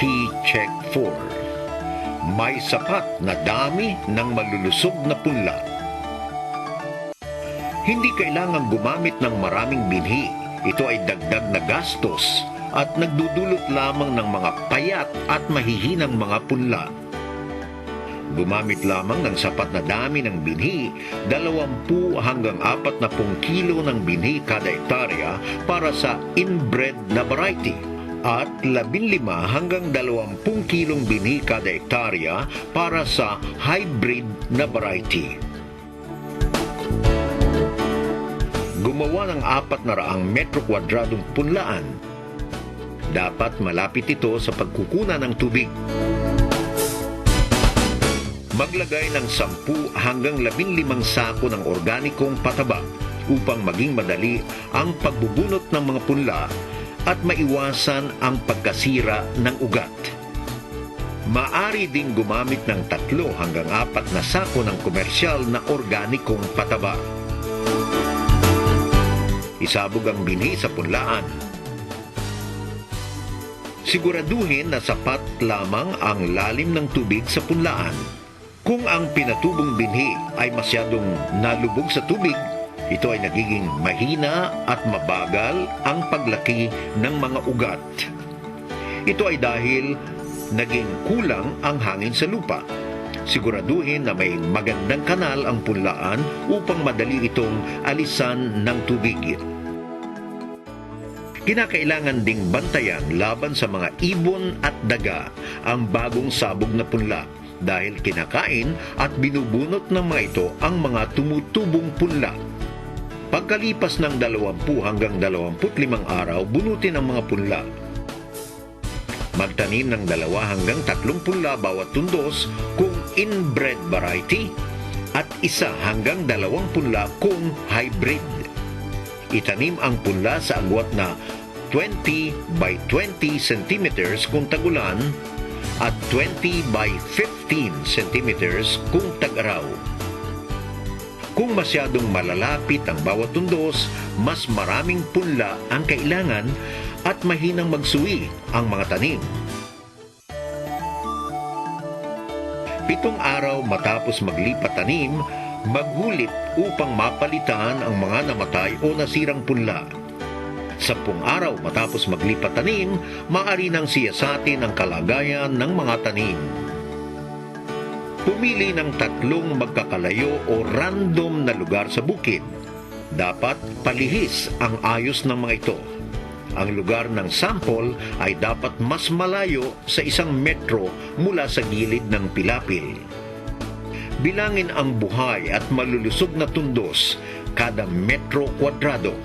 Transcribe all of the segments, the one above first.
Key Check 4. May sapat na dami ng malulusog na punla. Hindi kailangang gumamit ng maraming binhi. Ito ay dagdag na gastos at nagdudulot lamang ng mga payat at mahihinang mga punla. Gumamit lamang ng sapat na dami ng binhi, 20 hanggang 40 kilo ng binhi kada hektarya para sa inbred na variety at 15 hanggang 20 kilong binhi kada hektarya para sa hybrid na variety. Gumawa ng apat na raang metro kwadradong punlaan. Dapat malapit ito sa pagkukuna ng tubig maglagay ng 10 hanggang 15 sako ng organikong pataba upang maging madali ang pagbubunot ng mga punla at maiwasan ang pagkasira ng ugat. Maari ding gumamit ng tatlo hanggang apat na sako ng komersyal na organikong pataba. Isabog ang binhi sa punlaan. Siguraduhin na sapat lamang ang lalim ng tubig sa punlaan. Kung ang pinatubong binhi ay masyadong nalubog sa tubig, ito ay nagiging mahina at mabagal ang paglaki ng mga ugat. Ito ay dahil naging kulang ang hangin sa lupa. Siguraduhin na may magandang kanal ang punlaan upang madali itong alisan ng tubig. Kinakailangan ding bantayan laban sa mga ibon at daga ang bagong sabog na punla dahil kinakain at binubunot ng mga ito ang mga tumutubong punla. Pagkalipas ng 20 hanggang 25 araw, bunutin ang mga punla. Magtanim ng dalawa hanggang tatlong punla bawat tundos kung inbred variety at isa hanggang dalawang punla kung hybrid. Itanim ang punla sa agwat na 20 by 20 centimeters kung tagulan at 20 by 15 centimeters kung tag-araw. Kung masyadong malalapit ang bawat tundos, mas maraming punla ang kailangan at mahinang magsuwi ang mga tanim. Pitong araw matapos maglipat tanim, maghulit upang mapalitan ang mga namatay o nasirang punla. Sampung araw matapos maglipat tanim, maaari nang siyasatin ang kalagayan ng mga tanim. Pumili ng tatlong magkakalayo o random na lugar sa bukid. Dapat palihis ang ayos ng mga ito. Ang lugar ng sample ay dapat mas malayo sa isang metro mula sa gilid ng pilapil. Bilangin ang buhay at malulusog na tundos kada metro kwadrado.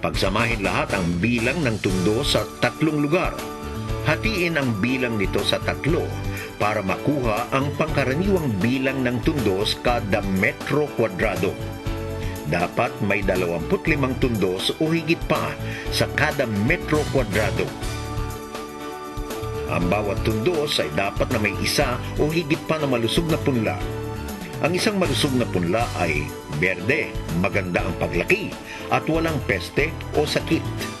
Pagsamahin lahat ang bilang ng tundo sa tatlong lugar. Hatiin ang bilang nito sa tatlo para makuha ang pangkaraniwang bilang ng tundos kada metro kwadrado. Dapat may 25 tundos o higit pa sa kada metro kwadrado. Ang bawat tundos ay dapat na may isa o higit pa na malusog na punla. Ang isang malusog na punla ay berde, maganda ang paglaki, at walang peste o sakit.